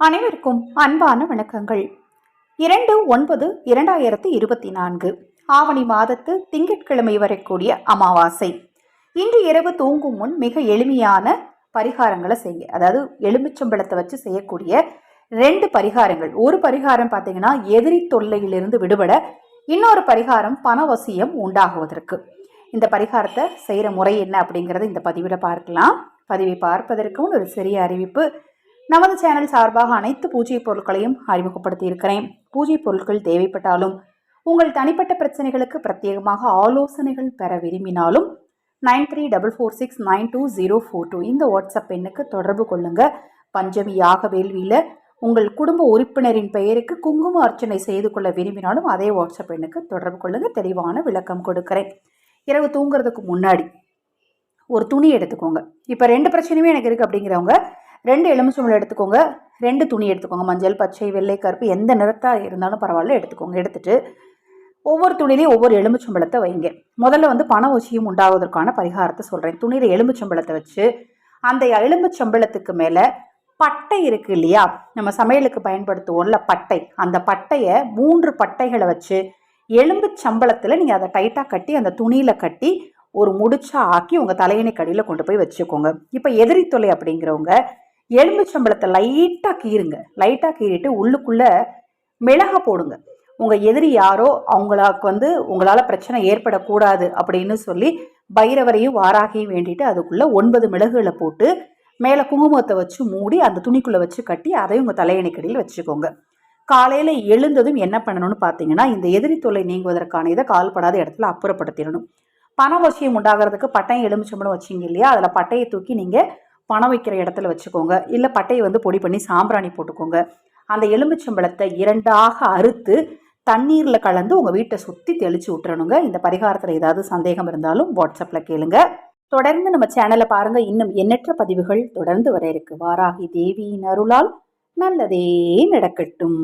அனைவருக்கும் அன்பான வணக்கங்கள். இரண்டு ஒன்பது இரண்டாயிரத்தி இருபத்தி நான்கு ஆவணி மாதத்து திங்கட்கிழமை வரக்கூடிய அமாவாசை. இன்று இரவு தூங்கும் முன் மிக எளிமையான பரிகாரங்களை செய்ய அதாவது எலுமிச்சம்பழத்தை வச்சு செய்யக்கூடிய ரெண்டு பரிகாரங்கள். ஒரு பரிகாரம் பார்த்தீங்கன்னா எதிரி தொல்லையிலிருந்து விடுபட இன்னொரு பரிகாரம் பணவசியம் உண்டாகுவதற்கு. இந்த பரிகாரத்தை செய்கிற முறை என்ன அப்படிங்கிறத இந்த பதிவில் பார்க்கலாம். பதிவை பார்ப்பதற்கு ஒரு சிறிய அறிவிப்பு. நமது சேனல் சார்பாக அனைத்து பூஜை பொருட்களையும் அறிமுகப்படுத்தியிருக்கிறேன். பூஜை பொருட்கள் தேவைப்பட்டாலும் உங்கள் தனிப்பட்ட பிரச்சனைகளுக்கு பிரத்யேகமாக ஆலோசனைகள் பெற விரும்பினாலும் nine three double four six nine two zero four two இந்த வாட்ஸ்அப் எண்ணுக்கு தொடர்பு கொள்ளுங்க. பஞ்சமி யாக வேள்வியில் உங்கள் குடும்ப உறுப்பினரின் பெயருக்கு குங்கும அர்ச்சனை செய்து கொள்ள விரும்பினாலும் அதே வாட்ஸ்அப் எண்ணுக்கு தொடர்பு கொள்ளுங்க. தெளிவான விளக்கம் கொடுக்குறேன். இரவு தூங்குறதுக்கு முன்னாடி ஒரு துணி எடுத்துக்கோங்க. இப்போ ரெண்டு பிரச்சனையுமே எனக்கு இருக்குது அப்படிங்கிறவங்க ரெண்டு எலுமிச்சம்பழம் எடுத்துக்கோங்க. ரெண்டு துணி எடுத்துக்கோங்க. மஞ்சள் பச்சை வெள்ளை கருப்பு எந்த நிறத்தாக இருந்தாலும் பரவாயில்ல எடுத்துக்கோங்க. எடுத்துட்டு ஒவ்வொரு துணிலையும் ஒவ்வொரு எலுமிச்சம்பழத்தை வைங்க. முதல்ல வந்து பண வசியம் உண்டாவதற்கான பரிகாரத்தை சொல்கிறேன் துணியில் எலுமிச்சம்பழத்தை வச்சு அந்த எலுமிச்சம்பழத்துக்கு மேலே பட்டை இருக்கு இல்லையா? நம்ம சமையலுக்கு பயன்படுத்துவோம்ல பட்டை. அந்த பட்டையை மூன்று பட்டைகளை வச்சு எலும்பு சம்பளத்தில் நீங்கள் அதை டைட்டாக கட்டி அந்த துணியில் கட்டி ஒரு முடிச்சா ஆக்கி உங்கள் தலையணை கடியில் கொண்டு போய் வச்சுக்கோங்க. இப்போ எதிரி தொலை அப்படிங்கிறவங்க எலும்புச்சம்பளத்தை லைட்டாக கீறுங்க. லைட்டாக கீறிட்டு உள்ளுக்குள்ளே மிளகா போடுங்க. உங்கள் எதிரி யாரோ அவங்களுக்கு வந்து உங்களால் பிரச்சனை ஏற்படக்கூடாது அப்படின்னு சொல்லி பைரவரையும் வாராகையும் வேண்டிட்டு அதுக்குள்ளே ஒன்பது மிளகுகளை போட்டு மேலே குங்குமத்தை வச்சு மூடி அந்த துணிக்குள்ளே வச்சு கட்டி அதையும் உங்கள் தலையணைக்கடியில் வச்சுக்கோங்க. காலையில் எழுந்ததும் என்ன பண்ணணும்னு பார்த்தீங்கன்னா இந்த எதிரி தொல்லை நீங்குவதற்கான இதை கால்படாத இடத்துல அப்புறப்படுத்திடணும். பண வசியம் உண்டாகிறதுக்கு பட்டையும் எலுமிச்சம்பளம் வச்சிங்க இல்லையா? அதில் பட்டையை தூக்கி நீங்கள் பணம் வைக்கிற இடத்துல வச்சுக்கோங்க. இல்லை பட்டையை வந்து பொடி பண்ணி சாம்பிராணி போட்டுக்கோங்க. அந்த எலுமிச்சம்பழத்தை இரண்டாக அறுத்து தண்ணீரில் கலந்து உங்கள் வீட்டை சுற்றி தெளித்து விட்டுறணுங்க இந்த பரிகாரத்தில் ஏதாவது சந்தேகம் இருந்தாலும் வாட்ஸ்அப்பில் கேளுங்க. தொடர்ந்து நம்ம சேனலை பாருங்கள் இன்னும் எண்ணற்ற பதிவுகள் தொடர்ந்து வர இருக்கு. வாராகி தேவியின் அருளால் நல்லதே நடக்கட்டும்.